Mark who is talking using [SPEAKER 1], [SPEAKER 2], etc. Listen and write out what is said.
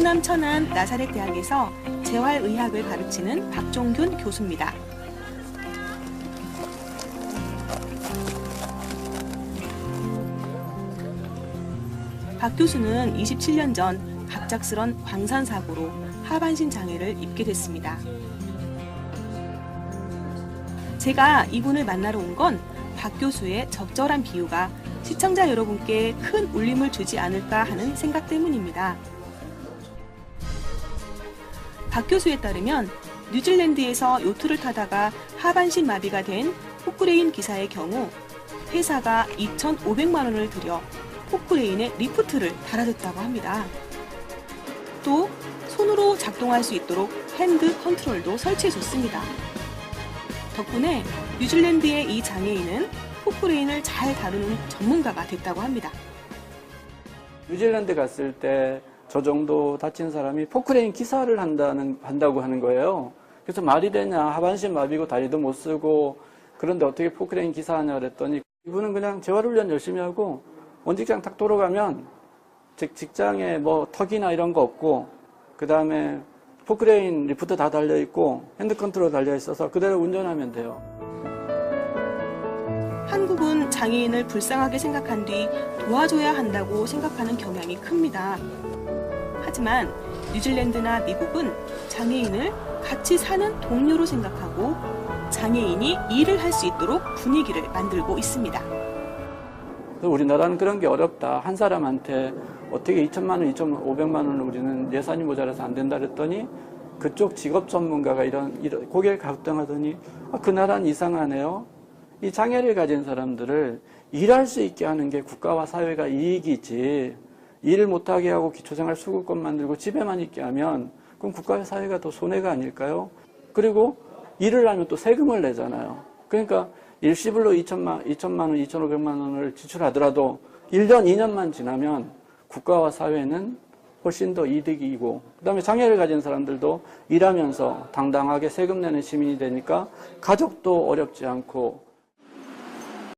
[SPEAKER 1] 충남 천안 나사렛 대학에서 재활의학을 가르치는 박종균 교수입니다. 박 교수는 27년 전 갑작스런 광산 사고로 하반신 장애를 입게 됐습니다. 제가 이분을 만나러 온 건 박 교수의 적절한 비유가 시청자 여러분께 큰 울림을 주지 않을까 하는 생각 때문입니다. 박 교수에 따르면 뉴질랜드에서 요트를 타다가 하반신 마비가 된 포크레인 기사의 경우 회사가 2,500만 원을 들여 포크레인에 리프트를 달아줬다고 합니다. 또 손으로 작동할 수 있도록 핸드 컨트롤도 설치해줬습니다. 덕분에 뉴질랜드의 이 장애인은 포크레인을 잘 다루는 전문가가 됐다고 합니다.
[SPEAKER 2] 뉴질랜드 갔을 때 저 정도 다친 사람이 포크레인 기사를 한다는, 한다고 하는 거예요. 그래서 말이 되냐. 하반신 마비고 다리도 못 쓰고 그런데 어떻게 포크레인 기사하냐 그랬더니 이분은 그냥 재활훈련 열심히 하고 원직장 탁 돌아가면 즉 직장에 뭐 턱이나 이런 거 없고 그 다음에 포크레인 리프트 다 달려 있고 핸드 컨트롤 달려 있어서 그대로 운전하면 돼요.
[SPEAKER 1] 한국은 장애인을 불쌍하게 생각한 뒤 도와줘야 한다고 생각하는 경향이 큽니다. 하지만 뉴질랜드나 미국은 장애인을 같이 사는 동료로 생각하고 장애인이 일을 할 수 있도록 분위기를 만들고 있습니다.
[SPEAKER 2] 우리나라는 그런 게 어렵다. 한 사람한테 어떻게 2천만 원, 2,500만 원을 우리는 예산이 모자라서 안 된다 그랬더니 그쪽 직업 전문가가 이런, 이런 고개를 갸우뚱하더니 아, 그 나라는 이상하네요. 이 장애를 가진 사람들을 일할 수 있게 하는 게 국가와 사회가 이익이지 일을 못하게 하고 기초생활 수급권 만들고 집에만 있게 하면 그럼 국가와 사회가 더 손해가 아닐까요? 그리고 일을 하면 또 세금을 내잖아요. 그러니까 일시불로 2천만, 2천만 원, 2,500만 원을 지출하더라도 1년, 2년만 지나면 국가와 사회는 훨씬 더 이득이고 그다음에 장애를 가진 사람들도 일하면서 당당하게 세금 내는 시민이 되니까 가족도 어렵지 않고